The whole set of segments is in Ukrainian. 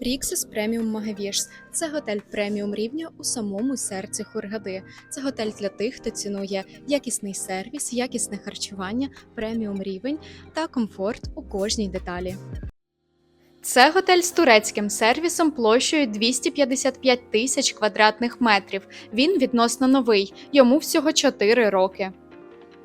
Ріксис Преміум Магавіш це готель преміум рівня у самому серці Хургади. Це готель для тих, хто цінує якісний сервіс, якісне харчування, преміум рівень та комфорт у кожній деталі. Це готель з турецьким сервісом площею 255 тисяч квадратних метрів. Він відносно новий, йому всього 4 роки.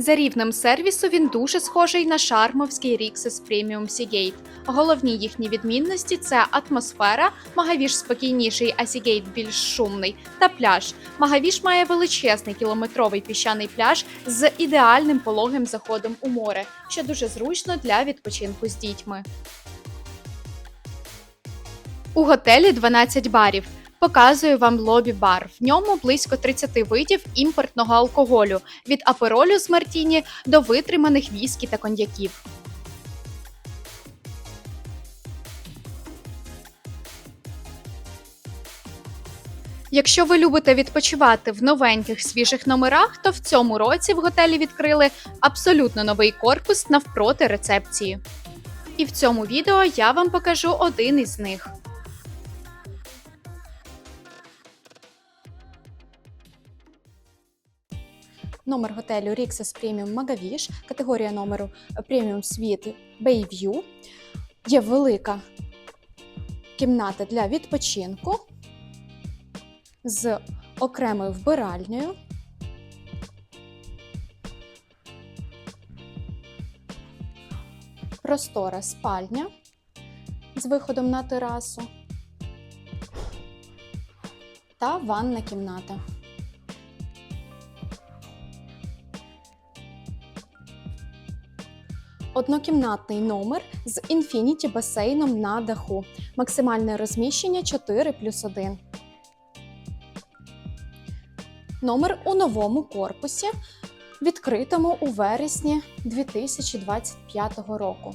За рівнем сервісу він дуже схожий на шармовський Rixos Premium Seagate. Головні їхні відмінності це атмосфера, Магавіш спокійніший, а Seagate більш шумний, та пляж. Магавіш має величезний кілометровий піщаний пляж з ідеальним пологим заходом у море, що дуже зручно для відпочинку з дітьми. У готелі 12 барів. Показую вам лобі-бар. В ньому близько 30 видів імпортного алкоголю від аперолю з мартіні до витриманих віскі та коньяків. Якщо ви любите відпочивати в новеньких свіжих номерах, то в цьому році в готелі відкрили абсолютно новий корпус навпроти рецепції. І в цьому відео я вам покажу один із них. Номер готелю Rixos Premium Magavish, категорія номеру Premium Suite Bayview. Є велика кімната для відпочинку з окремою вбиральнею. Простора спальня з виходом на терасу та ванна кімната. Однокімнатний номер з інфініті басейном на даху. Максимальне розміщення 4 плюс 1. Номер у новому корпусі, відкритому у вересні 2025 року.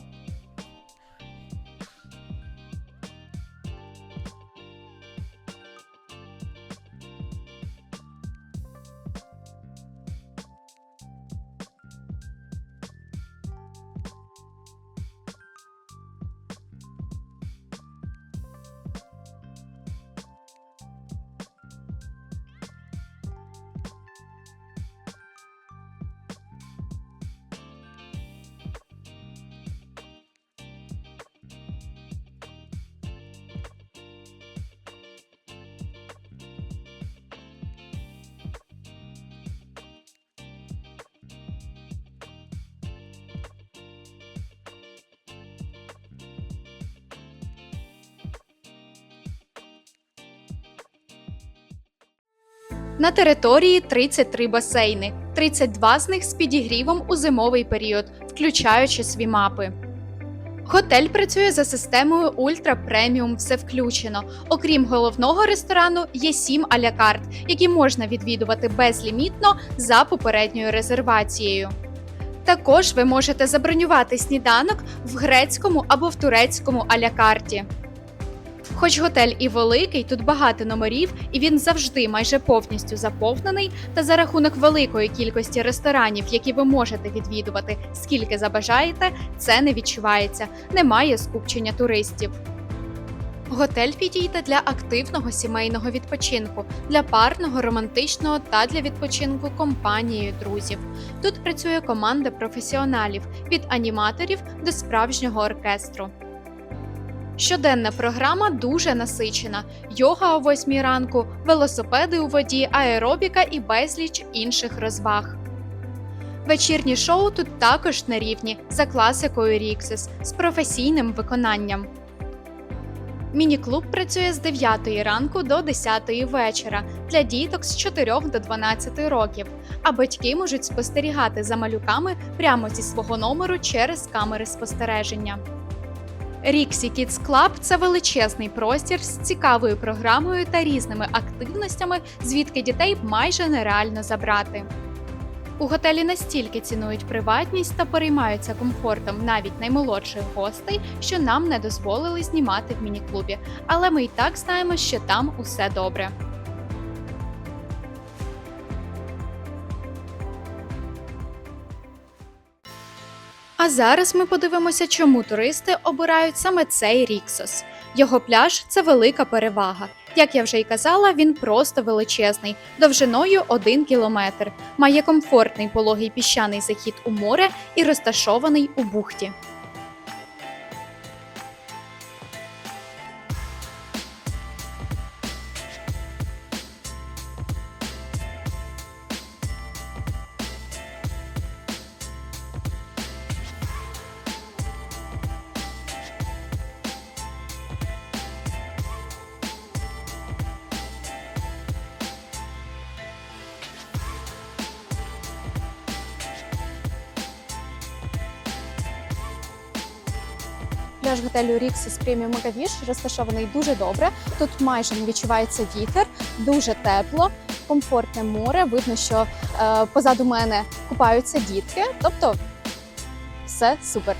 На території 33 басейни, 32 з них з підігрівом у зимовий період, включаючи сві мапи. Готель працює за системою Ультра Преміум все включено. Окрім головного ресторану, є сім аля-карт, які можна відвідувати безлімітно за попередньою резервацією. Також ви можете забронювати сніданок в грецькому або в турецькому аля-карті. Хоч готель і великий, тут багато номерів, і він завжди майже повністю заповнений. Та за рахунок великої кількості ресторанів, які ви можете відвідувати, скільки забажаєте, це не відчувається. Немає скупчення туристів. Готель підійде для активного сімейного відпочинку, для парного, романтичного та для відпочинку компанією друзів. Тут працює команда професіоналів від аніматорів до справжнього оркестру. Щоденна програма дуже насичена: йога о 8 ранку, велосипеди у воді, аеробіка і безліч інших розваг. Вечірні шоу тут також на рівні за класикою Ріксис з професійним виконанням. Міні-клуб працює з 9 ранку до 10 вечора для діток з 4 до 12 років, а батьки можуть спостерігати за малюками прямо зі свого номеру через камери спостереження. Ріксі Kids Club – це величезний простір з цікавою програмою та різними активностями, звідки дітей майже нереально забрати. У готелі настільки цінують приватність та переймаються комфортом навіть наймолодших гостей, що нам не дозволили знімати в міні-клубі, але ми й так знаємо, що там усе добре. А зараз ми подивимося, чому туристи обирають саме цей Ріксос. Його пляж це велика перевага. Як я вже й казала, він просто величезний, довжиною 1 кілометр, має комфортний пологий піщаний захід у море і розташований у бухті. Пляж готелю Ріксіс Преміум Магавіш розташований дуже добре. Тут майже не відчувається вітер, дуже тепло, комфортне море. Видно, що е, позаду мене купаються дітки. Тобто все супер.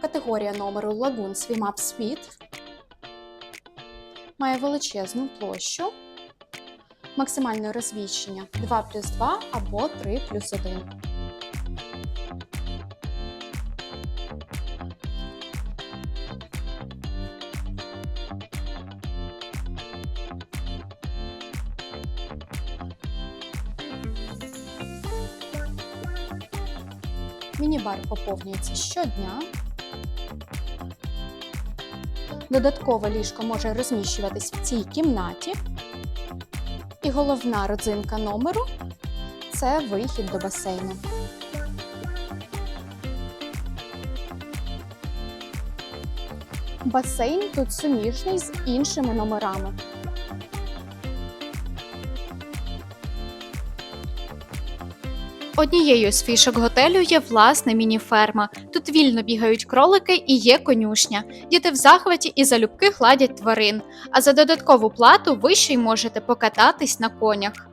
Категорія номеру Lagoon Swim Up Speed має величезну площу, максимальне розвіщення 2 плюс 2 або 3 плюс 1. Міні-бар поповнюється щодня. Додаткове ліжко може розміщуватись в цій кімнаті. І головна родзинка номеру це вихід до басейну. Басейн тут суміжний з іншими номерами. Однією з фішок готелю є власна міні-ферма. Тут вільно бігають кролики і є конюшня. Діти в захваті і залюбки гладять тварин. А за додаткову плату ви ще й можете покататись на конях.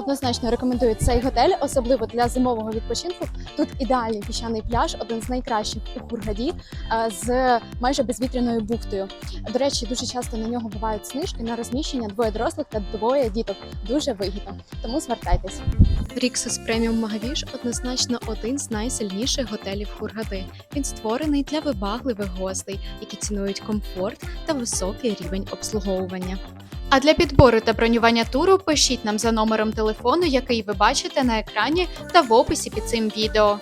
Однозначно рекомендую цей готель, особливо для зимового відпочинку. Тут ідеальний піщаний пляж, один з найкращих у Хургаді, е, з майже безвітряною бухтою. До речі, дуже часто на нього бувають знижки на розміщення двоє дорослих та двоє діток. Дуже вигідно. Тому звертайтесь. Ріксос Преміум Магавіш однозначно один з найсильніших готелів Хургади. Він створений для вибагливих гостей, які цінують комфорт та високий рівень обслуговування. А для підбору та бронювання туру пишіть нам за номером телефону, який ви бачите на екрані та в описі під цим відео.